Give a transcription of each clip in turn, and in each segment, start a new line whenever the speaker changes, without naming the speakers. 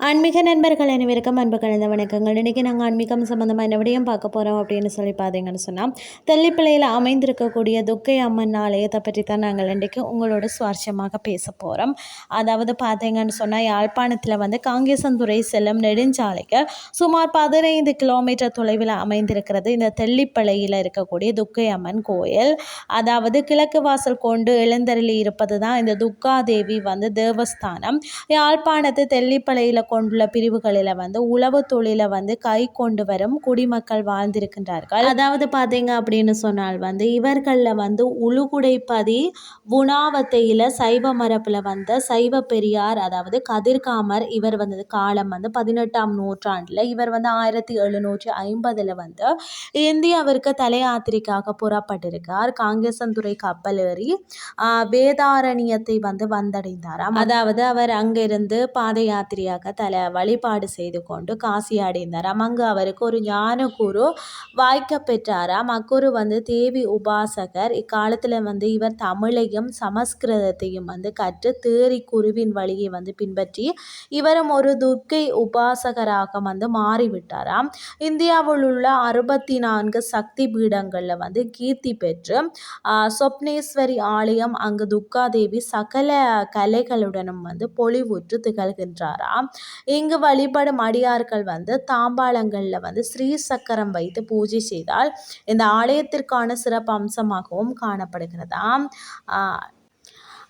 ஆன்மீக நண்பர்கள் அனைவருக்கும் அன்பு கலந்த வணக்கங்கள். இன்றைக்கி நாங்கள் ஆன்மீகம் சம்மந்தமாக என்ன விடயம் பார்க்க போகிறோம் அப்படின்னு சொல்லி பார்த்தீங்கன்னு சொன்னால் தெல்லிப்பிள்ளையில் அமைந்திருக்கக்கூடிய துக்கை அம்மன் ஆலயத்தை பற்றி தான் நாங்கள் இன்றைக்கு உங்களோட சுவாரஸ்யமாக பேச போகிறோம் அதாவது பார்த்தீங்கன்னு சொன்னால் யாழ்ப்பாணத்தில் வந்து காங்கேசந்துறை செல்லும் நெடுஞ்சாலைக்கு சுமார் பதினைந்து கிலோமீட்டர் தொலைவில் அமைந்திருக்கிறது இந்த தெல்லிப்பளையில் இருக்கக்கூடிய துக்கை அம்மன் கோயில். அதாவது கிழக்கு வாசல் கொண்டு எழுந்தருளி இருப்பது தான் இந்த துக்காதேவி வந்து தேவஸ்தானம். யாழ்ப்பாணத்து தெல்லிப்பளையில் கொண்டுள்ள பிரிவுகளில் வந்து உழவு தொழிலை வந்து கை கொண்டு வரும் குடிமக்கள் வாழ்ந்திருக்கின்றார்கள். அதாவது பார்த்தீங்க அப்படின்னு சொன்னால் வந்து இவர்களில் வந்து உழுகுடைப்பதி உணாவத்தையில் சைவ மரபில் வந்த சைவ பெரியார் அதாவது கதிர்காமர் இவர் வந்தது காலம் வந்து பதினெட்டாம் நூற்றாண்டில். இவர் வந்து ஆயிரத்தி எழுநூற்றி ஐம்பதில் வந்து இந்தியாவிற்கு தலையாத்திரிக்காக புறப்பட்டிருக்கார். காங்கேசந்துறை கப்பல் ஏறி வேதாரண்யத்தை வந்து வந்தடைந்தாராம். அதாவது அவர் அங்கிருந்து பாத யாத்திரையாக தல வழிபாடு செய்து கொண்டு காசி அடைந்தாராம் அங்கு அவருக்கு ஒரு ஞான குரு வாய்க்க பெற்றாராம். அக்குரு வந்து தேவி உபாசகர். இக்காலத்தில் வந்து இவர் தமிழையும் சமஸ்கிருதத்தையும் வந்து கற்று தேறி குருவின் வழியை வந்து பின்பற்றி இவரும் ஒரு துர்க்கை உபாசகராக வந்து மாறிவிட்டாராம். இந்தியாவில் உள்ள அறுபத்தி நான்கு சக்தி பீடங்களில் வந்து கீர்த்தி பெற்று சொப்னேஸ்வரி ஆலயம் அங்கு துர்காதேவி சகல கலைகளுடனும் வந்து பொலிவுற்று திகழ்கின்றாராம். இங்கு வழிபடும் அடியார்கள் வந்து தாம்பாளங்களில் வந்து ஸ்ரீ சக்கரம் வைத்து பூஜை செய்தால் இந்த ஆலயத்திற்கான சிறப்பு அம்சமாகவும் காணப்படுகிறதாம்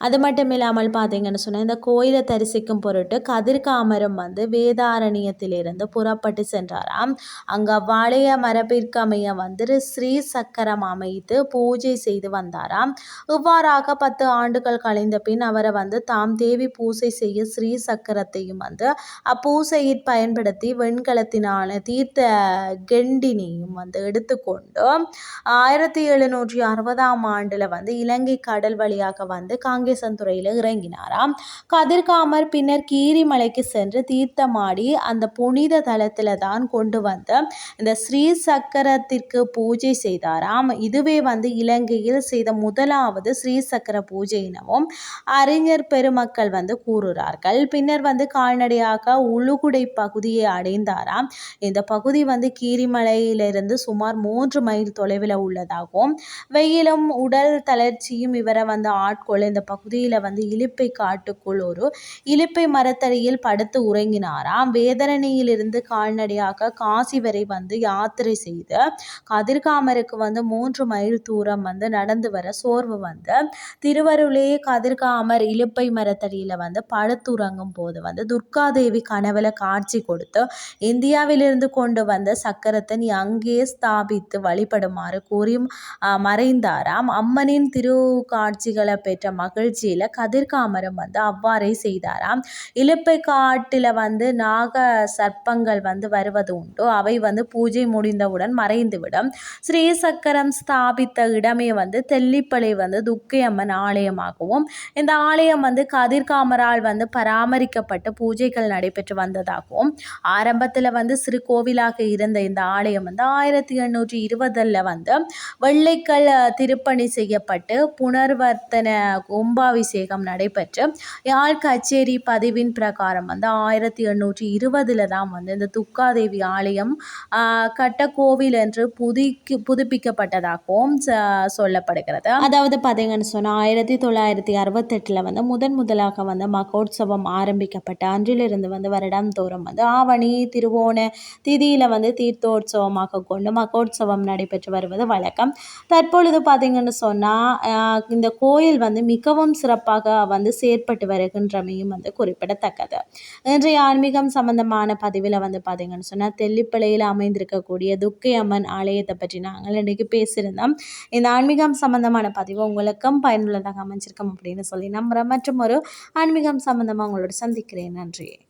அது மட்டும் இல்லாமல் பார்த்தீங்கன்னு சொன்னால் இந்த கோயிலை தரிசிக்கும் பொருட்டு கதிர்காமரும் வந்து வேதாரண்யத்திலிருந்து புறப்பட்டு சென்றாராம். அங்கே வளைய மரபிற்கமைய வந்து ஸ்ரீ சக்கரம் அமைத்து பூஜை செய்து வந்தாராம். இவ்வாறாக பத்து ஆண்டுகள் கழிந்த பின் அவரை வந்து தாம் தேவி பூஜை செய்ய ஸ்ரீ சக்கரத்தையும் வந்து அப்பூசையில் பயன்படுத்தி வெண்கலத்தினால தீர்த்த கெண்டினையும் வந்து எடுத்துக்கொண்டு ஆயிரத்தி எழுநூற்றி அறுபதாம் ஆண்டில் வந்து இலங்கை கடல் வழியாக வந்து காங்க துறையில் இறங்கினாராம். கதிர்காமர் பின்னர் கீரிமலைக்கு சென்று தீர்த்தமாடி அந்த புனித தலத்தில் தான் கொண்டு வந்த இந்த ஸ்ரீ சக்கரத்திற்கு பூஜை செய்தாராம். இதுவே வந்து இலங்கையில் செய்த முதலாவது ஸ்ரீ சக்கர பூஜை எனவும் அறிஞர் பெருமக்கள் வந்து கூறுகிறார்கள். பின்னர் வந்து கால்நடையாக உழுகுடை பகுதியை அடைந்தாராம். இந்த பகுதி வந்து கீரிமலையிலிருந்து சுமார் மூன்று மைல் தொலைவில் உள்ளதாகவும் வெயிலும் உடல் தளர்ச்சியும் இவரை வந்து ஆட்கொள்ள இந்த பகுதியில் வந்து இலிப்பை காட்டுக்குள் ஒரு இலிப்பை மரத்தடியில் படுத்து உறங்கினாராம். வேதரணியிலிருந்து கால்நடையாக காசி வரை வந்து யாத்திரை செய்து கதிர்காமருக்கு வந்து மூன்று மைல் தூரம் வந்து நடந்து வர சோர்வு வந்து திருவருளே கதிர்காமர் இலுப்பை மரத்தடியில் வந்து படுத்துறங்கும் போது வந்து துர்காதேவி கனவுல காட்சி கொடுத்து இந்தியாவிலிருந்து கொண்டு வந்த சக்கரத்தை நீ அங்கே ஸ்தாபித்து வழிபடுமாறு கூறியும் மறைந்தாராம். அம்மனின் திரு காட்சிகளை பெற்ற மகள் நிகழ்ச்சியில் கதிர்காமரம் வந்து அவ்வாறே செய்தாராம். இலுப்பை காட்டில் வந்து நாக சர்ப்பங்கள் வந்து வருவது உண்டு. அவை வந்து பூஜை முடிந்தவுடன் மறைந்துவிடும். ஸ்ரீசக்கரம் ஸ்தாபித்த இடமே வந்து தெல்லிப்பளை வந்து துக்கையம்மன் ஆலயமாகவும் இந்த ஆலயம் வந்து கதிர்காமரால் வந்து பராமரிக்கப்பட்டு பூஜைகள் நடைபெற்று வந்ததாகவும் ஆரம்பத்தில் வந்து சிறு கோவிலாக இருந்த இந்த ஆலயம் வந்து ஆயிரத்தி எண்ணூற்றி இருபதில் வந்து வெள்ளைக்கல் திருப்பணி செய்யப்பட்டு புனர்வர்த்தன கும்ப கும்பாபிஷேகம் நடைபெற்று யாழ் கச்சேரி பதிவின் பிரகாரம் வந்து ஆயிரத்தி எண்ணூற்றி இருபதில் தான் வந்து இந்த துக்காதேவி ஆலயம் கட்டக்கோவில் என்று புதுக்கி புதுப்பிக்கப்பட்டதாகவும் சொல்லப்படுகிறது. அதாவது பார்த்தீங்கன்னு சொன்னால் ஆயிரத்தி தொள்ளாயிரத்தி அறுபத்தெட்டில் வந்து முதன் முதலாக வந்து மகோத்சவம் ஆரம்பிக்கப்பட்ட அன்றிலிருந்து வந்து வருடந்தோறும் வந்து ஆவணி திருவோண திதியில் வந்து தீர்த்தோற்சவமாக கொண்டு மகோத்சவம் நடைபெற்று வருவது வழக்கம். தற்பொழுது பார்த்தீங்கன்னு சொன்னால் இந்த கோயில் வந்து மிகவும் மிகவும் சிறப்பாக வந்து செயற்பட்டு வருகின்றமையும் வந்து குறிப்பிடத்தக்கது. இன்றைய ஆன்மீகம் சம்பந்தமான பதிவில் வந்து பார்த்தீங்கன்னு சொன்னால் தெல்லிப்பிள்ளையில் அமைந்திருக்கக்கூடிய துக்கை அம்மன் ஆலயத்தை பற்றி நாங்கள் இன்றைக்கு பேசியிருந்தோம். இந்த ஆன்மீகம் சம்பந்தமான பதிவு உங்களுக்கும் பயனுள்ளதாக அமைஞ்சிருக்கும் அப்படின்னு சொல்லி நம்புகிறேன் மற்றும் ஒரு ஆன்மீகம் சம்பந்தமாக உங்களோட சந்திக்கிறேன். நன்றி.